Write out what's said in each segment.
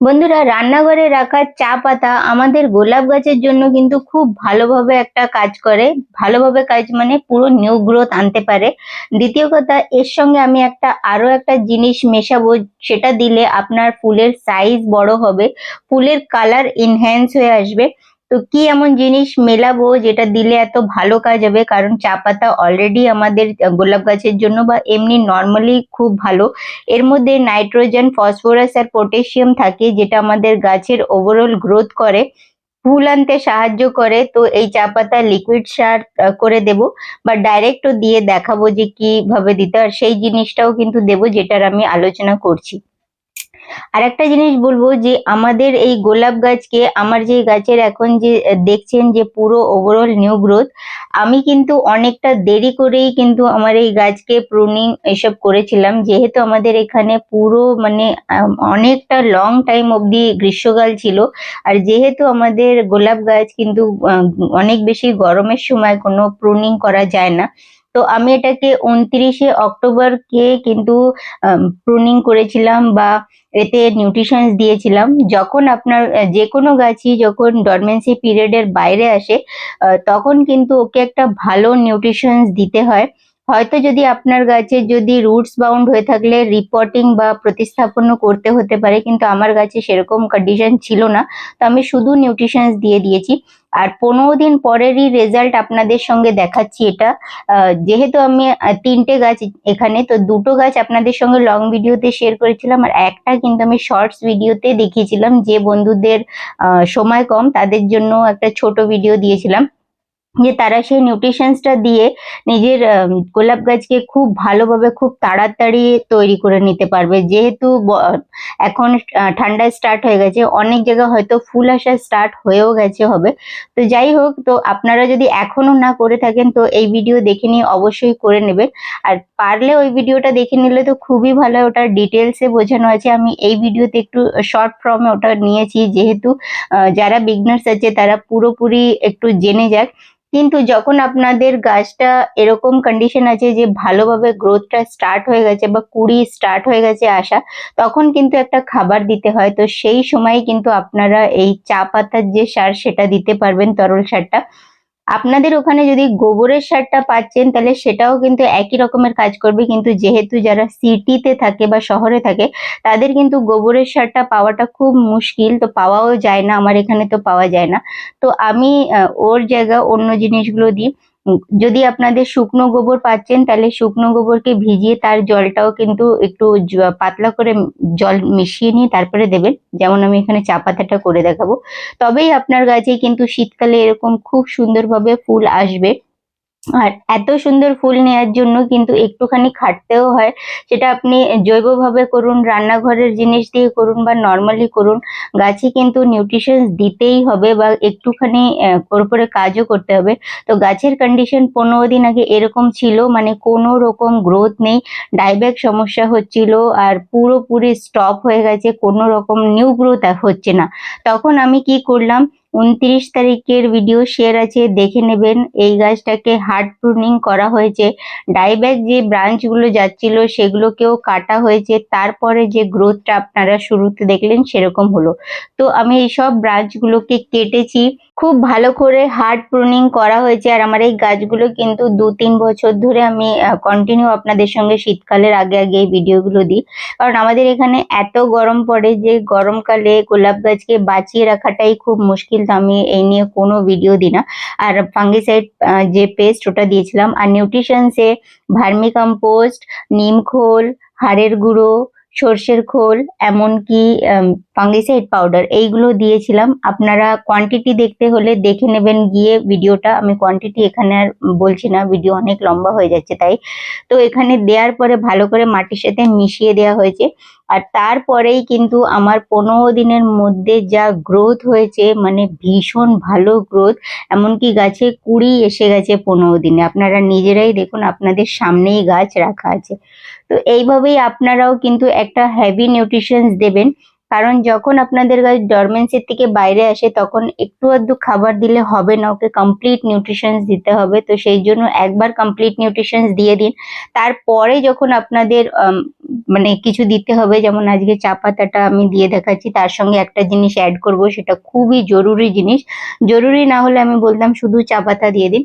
বন্ধুরা, রান্নাঘরে রাখা চা পাতা আমাদের গোলাপ গাছের জন্য কিন্তু খুব ভালোভাবে একটা কাজ করে। ভালোভাবে কাজ মানে পুরো নিউ গ্রোথ আনতে পারে। দ্বিতীয় কথা, এর সঙ্গে আমি একটা, আরও একটা জিনিস মেশাবো, সেটা দিলে আপনার ফুলের সাইজ বড় হবে, ফুলের কালার এনহ্যান্স হয়ে আসবে। তো কি এমন জিনিস মেলাবো যেটা দিলে এত ভালো কাজ হবে? কারণ চা পাতা অলরেডি আমাদের গোলাপ গাছের জন্য বা এমনি নর্মালি খুব ভালো। এর মধ্যে নাইট্রোজেন ফসফরাস আর পটাশিয়াম থাকে যেটা আমাদের গাছের ওভারঅল গ্রোথ করে, ফুল আনতে সাহায্য করে। তো এই চা পাতা লিকুইড সার করে দেব বা ডাইরেক্টও দিয়ে দেখাবো যে কীভাবে দিতে আর সেই জিনিসটাও কিন্তু দেবো যেটার আমি আলোচনা করছি। আর একটা জিনিস বলব যে আমাদের এই গোলাপ গাছকে, আমার যে গাছের এখন যে দেখছেন যে পুরো ওভারঅল নিউ গ্রোথ আমি কিন্তু অনেকটা দেরি করেই কিন্তু আমার এই গাছকে প্রুনিং এসব করেছিলাম। যেহেতু আমাদের এখানে পুরো মানে অনেকটা লং টাইম অবধি গ্রীষ্মকাল ছিল। আর যেহেতু আমাদের গোলাপ গাছ কিন্তু অনেক বেশি গরমের সময় কোনো প্রুনিং করা যায় না তো আমি এটাকে উনত্রিশে অক্টোবরকে কিন্তু প্রুনিং করেছিলাম বা এতে নিউট্রিশনস দিয়েছিলাম। যখন আপনার যে কোনো গাছই যখন ডরমেন্সি পিরিয়ডের বাইরে আসে তখন কিন্তু ওকে একটা ভালো নিউট্রিশনস দিতে হয়। হয়তো যদি আপনার গাছে যদি রুটস বাউন্ড হয়ে থাকলে রিপোর্টিং বা প্রতিস্থাপনও করতে হতে পারে, কিন্তু আমার গাছে সেরকম কন্ডিশন ছিল না। তো আমি শুধু নিউট্রিশনস দিয়ে দিয়েছি। আর পনেরো দিন পরেরই রেজাল্ট আপনাদের সঙ্গে দেখাচ্ছি এটা। যেহেতু আমি তিনটে গাছ এখানে, তো দুটো গাছ আপনাদের সঙ্গে লং ভিডিওতে শেয়ার করেছিলাম আর একটা কিন্তু আমি শর্টস ভিডিওতে দেখিয়েছিলাম যে বন্ধুদের সময় কম, তাদের জন্য একটা ছোট ভিডিও দিয়েছিলাম। যে তারা সেই নিউট্রিশনসটা দিয়ে নিজের গোলাপ গাছকে খুব ভালোভাবে খুব তাড়াতাড়ি তৈরি করে নিতে পারবে। যেহেতু এখন ঠান্ডা স্টার্ট হয়ে গেছে অনেক জায়গায় হয়তো ফুল আসা স্টার্ট হয়েও গেছে হবে। তো যাই হোক তো আপনারা যদি এখনও না করে থাকেন তো এই ভিডিও দেখে নিয়ে অবশ্যই করে নেবেন। আর পারলে ওই ভিডিওটা দেখে নিলে তো খুবই ভালো হয়, ওটা ডিটেলসে বোঝানো আছে। আমি এই ভিডিওতে একটু শর্ট ফর্মে ওটা নিয়েছি। যেহেতু যারা বিগনার্স আছে তারা পুরোপুরি একটু জেনে যাক। কিন্তু যখন আপনাদের গাছটা এরকম কন্ডিশন আছে যে ভালোভাবে গ্রোথটা স্টার্ট হয়ে গেছে বা কুড়ি স্টার্ট হয়ে গেছে আসা তখন কিন্তু একটা খাবার দিতে হয়। তো সেই সময় কিন্তু আপনারা এই চা পাতার যে সার, সেটা দিতে পারবেন তরল সারটা। আপনাদের ওখানে যদি গোবরের সারটা পাচ্ছেন, তাহলে সেটাও কিন্তু একই রকমের কাজ করবে। কিন্তু যেহেতু যারা সিটিতে থাকে বা শহরে থাকে, তাদের কিন্তু গোবরের সারটা পাওয়াটা খুব মুশকিল। তো পাওয়াও যায় না, আমার এখানে তো পাওয়া যায় না। তো আমি ওর জায়গা অন্য জিনিসগুলো দিই। যদি আপনাদের শুকনো গোবর পাচ্ছেন, তাহলে শুকনো গোবরকে ভিজিয়ে তার জলটাও কিন্তু একটু পাতলা করে জল মিশিয়ে নিয়ে তারপরে দেবেন। যেমন আমি এখানে চা পাতাটা করে দেখাবো। তবেই আপনার গাছে কিন্তু শীতকালে এরকম খুব সুন্দরভাবে ফুল আসবে। আর এত সুন্দর ফুল নেওয়ার জন্য কিন্তু একটুখানি খাটতেও হয়। সেটা আপনি জৈবভাবে করুন, রান্নাঘরের জিনিস দিয়ে করুন বা নর্মালি করুন, গাছে কিন্তু নিউট্রিশন দিতেই হবে বা একটুখানি ওর উপরে কাজও করতে হবে। তো গাছের কন্ডিশন পনেরো দিন আগে এরকম ছিল মানে কোনো রকম গ্রোথ নেই। ডাইব্যাক সমস্যা হচ্ছিল আর পুরোপুরি স্টপ হয়ে গেছে, কোনো রকম নিউ গ্রোথ হচ্ছে না। তখন আমি কি করলাম উনত্রিশ তারিখের ভিডিও শেয়ার আছে, দেখে নেবেন। এই গাছটাকে হার্ড প্রুনিং করা হয়েছে। ডাইব্যাক যে ব্রাঞ্চগুলো যাচ্ছিল, সেগুলোকেও কাটা হয়েছে। তারপরে যে গ্রোথটা আপনারা শুরুতে দেখলেন, সেরকম হলো। তো আমি এই সব ব্রাঞ্চ কেটেছি। খুব ভালো করে হার্ড প্রুনিং করা হয়েছে আর আমার এই গাছগুলো কিন্তু দু তিন বছর ধরে আমি কন্টিনিউ আপনাদের সঙ্গে শীতকালের আগে আগে এই ভিডিওগুলো দিই। কারণ আমাদের এখানে এত গরম পড়ে যে গরমকালে গোলাপ গাছকে বাঁচিয়ে রাখাটাই খুব মুশকিল। তো আমি এই নিয়ে কোনো ভিডিও দিই না। আর ফাঙ্গিসাইড যে পেস্ট ওটা দিয়েছিলাম, আর নিউট্রিশনসে ভার্মি কম্পোস্ট নিম খোল, হাড়ের গুঁড়ো সর্ষের খোল, এমনকি ফাঙ্গিসাইড পাউডার এইগুলো দিয়েছিলাম। আপনারা কোয়ান্টিটি দেখতে হলে দেখে নেবেন গিয়ে ভিডিওটা। আমি কোয়ান্টিটি এখানে আর বলছি না ভিডিও অনেক লম্বা হয়ে যাচ্ছে তাই। তো এখানে দেওয়ার পরে ভালো করে মাটির সাথে মিশিয়ে দেওয়া হয়েছে। আর তারপরেই কিন্তু আমার পনেরো দিনের মধ্যে যা গ্রোথ হয়েছে মানে ভীষণ ভালো গ্রোথ এমনকি গাছে কুড়ি এসে গেছে পনেরো দিনে। আপনারা নিজেরাই দেখুন, আপনাদের সামনেই গাছ রাখা আছে। তো এইভাবেই আপনারাও কিন্তু একটা হেভি নিউট্রিশন দেবেন। কারণ যখন আপনাদের গাছ ডরমেন্সির থেকে বাইরে আসে, তখন একটু আধটু খাবার দিলে হবে না, ওকে কমপ্লিট নিউট্রিশনস দিতে হবে। তো সেই জন্য একবার কমপ্লিট নিউট্রিশনস দিয়ে দিন। তারপরে যখন আপনাদের মানে কিছু দিতে হবে, যেমন আজকে চা পাতাটা আমি দিয়ে দেখাচ্ছি, তার সঙ্গে একটা জিনিস অ্যাড করব, সেটা খুবই জরুরি জিনিস। জরুরি না হলে আমি বলতাম শুধু চা পাতা দিয়ে দিন।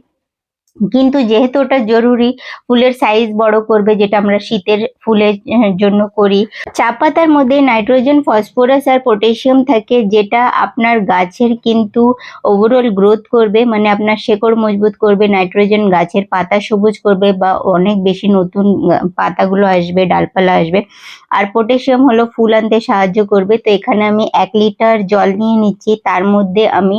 কিন্তু যেহেতু ওটা জরুরি, ফুলের সাইজ বড় করবে যেটা আমরা শীতের ফুলের জন্য করি। চা পাতার মধ্যে নাইট্রোজেন ফসফরাস আর পটাশিয়াম থাকে যেটা আপনার গাছের কিন্তু ওভারঅল গ্রোথ করবে মানে আপনার শেকড় মজবুত করবে নাইট্রোজেন গাছের পাতা সবুজ করবে বা অনেক বেশি নতুন পাতাগুলো আসবে, ডালপালা আসবে। আর পটাশিয়াম হলো ফুল আনতে সাহায্য করবে। তো এখানে আমি এক লিটার জল নিয়ে নিচ্ছি। তার মধ্যে আমি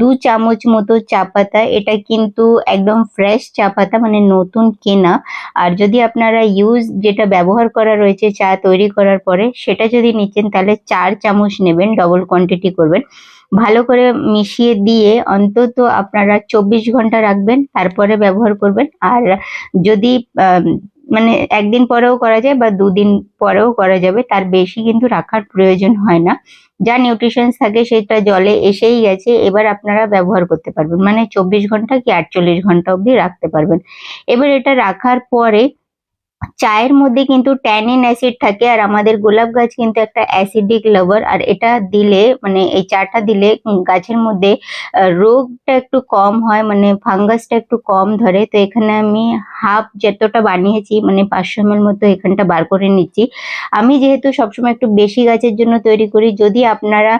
দু চামচ মতো চা পাতা এটা কিন্তু একদম ফ্রেশ চা পাতা মানে নতুন কেনা, আর যদি আপনারা ইউজ যেটা ব্যবহার করা রয়েছে, চা তৈরি করার পরে সেটা যদি নিচ্ছেন, তাহলে চার চামচ নেবেন ডবল কোয়ান্টিটি করবেন। ভালো করে মিশিয়ে দিয়ে অন্তত আপনারা চব্বিশ ঘণ্টা রাখবেন, তারপরে ব্যবহার করবেন। আর যদি মানে একদিন পরেও করা যায় বা দুদিন পরেও করা যাবে, তার বেশি কিন্তু রাখার প্রয়োজন হয় না। যা নিউট্রিশন থাকে সেটা জলে এসেই গেছে, এবার আপনারা ব্যবহার করতে পারবেন। মানে চব্বিশ ঘণ্টা কি আটচল্লিশ ঘণ্টা অবধি রাখতে পারবেন। এবার এটা রাখার পরে চায়ের মধ্যে কিন্তু ট্যানিন অ্যাসিড থাকে আর আমাদের গোলাপ গাছ কিন্তু একটা অ্যাসিডিক লাভার আর এটা দিলে মানে এই চাটা দিলে গাছের মধ্যে রোগটা একটু কম হয় মানে ফাঙ্গাসটা একটু কম ধরে। তো এখানে আমি হাফ যতটা বানিয়েছি মানে পাঁচশো এম মতো এখানটা বার করে নিচ্ছি। আমি যেহেতু সবসময় একটু বেশি গাছের জন্য তৈরি করি, যদি আপনারা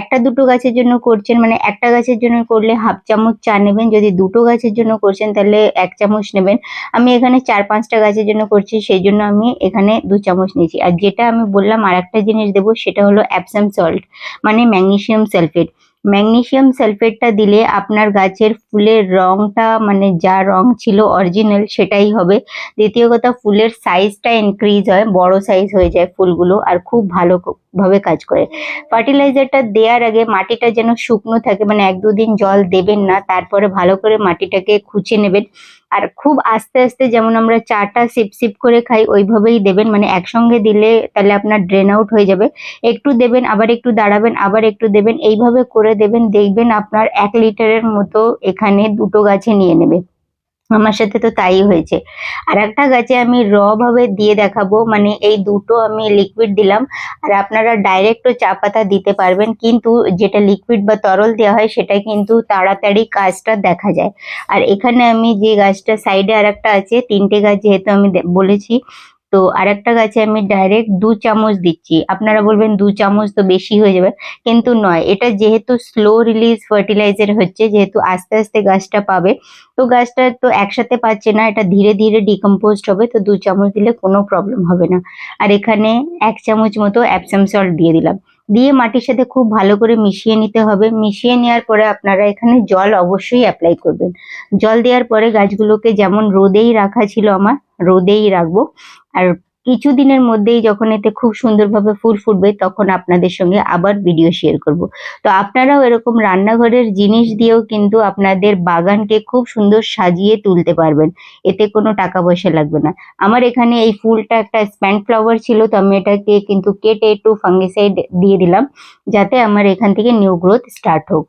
একটা দুটো গাছের জন্য করছেন মানে একটা গাছের জন্য করলে হাফ চামচ চা নেবেন, যদি দুটো গাছের জন্য করছেন তাহলে এক চামচ নেবেন। আমি এখানে চার পাঁচটা গাছের জন্য করছি সেই জন্য আমি এখানে দু চামচ নিয়েছি। আর যেটা আমি বললাম আর একটা জিনিস দেবো, সেটা হলো অ্যাপসাম সল্ট মানে ম্যাগনেসিয়াম সালফেট ম্যাগনেসিয়াম সালফেটটা দিলে আপনার গাছের ফুলের রংটা মানে যা রং ছিল অরিজিনাল সেটাই হবে। দ্বিতীয় কথা, ফুলের সাইজটা ইনক্রিজ হয়, বড় সাইজ হয়ে যায় ফুলগুলো, আর খুব ভালো ভাবে কাজ করে। ফার্টিলাইজারটা দেওয়ার আগে মাটিটা যেন শুকনো থাকে মানে এক দুদিন জল দেবেন না, তারপরে ভালো করে মাটিটাকে খুঁচে নেবেন। আর খুব আস্তে আস্তে যেমন আমরা চাটা সিপ সিপ করে খাই, ওইভাবেই দেবেন। মানে একসঙ্গে দিলে তাহলে আপনার ড্রেন আউট হয়ে যাবে। একটু দেবেন, আবার একটু দাঁড়াবেন, আবার একটু দেবেন। এইভাবে করে দেবেন, দেখবেন আপনার এক লিটারের মতো এখানে দুটো গাছে নিয়ে নেবে। আমার সাথে তো তাই হয়েছে। আর একটা গাছে আমি র ভাবে দিয়ে দেখাবো মানে এই দুটো আমি লিকুইড দিলাম। আর আপনারা ডাইরেক্টও চা পাতা দিতে পারবেন, কিন্তু যেটা লিকুইড বা তরল দেওয়া হয় সেটা কিন্তু তাড়াতাড়ি কাজটা দেখা যায়। আর এখানে আমি যে গাছটা সাইডে আর একটা আছে, তিনটে গাছ যেহেতু আমি বলেছি তো আরেকটা গাছে আমি ডাইরেক্ট দু চামচ দিচ্ছি। আপনারা বলবেন দু চামচ তো বেশি হয়ে যাবে, কিন্তু নয়। এটা যেহেতু স্লো রিলিজ ফার্টিলাইজার হচ্ছে, যেহেতু আস্তে আস্তে গাছটা পাবে, তো গাছটা তো একসাথে পাচ্ছে না, এটা ধীরে ধীরে ডিকম্পোজড হবে, তো দু চামচ দিলে কোনো প্রবলেম হবে না। আর এখানে এক চামচ মতো অ্যাপসাম সল্ট দিয়ে দিলাম। দিয়ে মাটির সাথে খুব ভালো করে মিশিয়ে নিতে হবে। মিশিয়ে নেওয়ার পরে আপনারা এখানে জল অবশ্যই অ্যাপ্লাই করবেন। জল দেওয়ার পরে গাছগুলোকে যেমন রোদেই রাখা ছিল আমার, রোদেই রাখব। আর কিছুদিনের মধ্যেই যখন এতে খুব সুন্দরভাবে ফুল ফুটবে, তখন আপনাদের সঙ্গে আবার ভিডিও শেয়ার করব। তো আপনারাও এরকম রান্নাঘরের জিনিস দিয়েও কিন্তু আপনাদের বাগানকে খুব সুন্দর সাজিয়ে তুলতে পারবেন। এতে কোনো টাকা পয়সা লাগবে না। আমার এখানে এই ফুলটা একটা স্প্যান্ড ফ্লাওয়ার ছিল, তো আমি এটাকে কিন্তু কেটে একটু ফাঙ্গিসাইড দিয়ে দিলাম, যাতে আমার এখান থেকে নিউ গ্রোথ স্টার্ট হোক।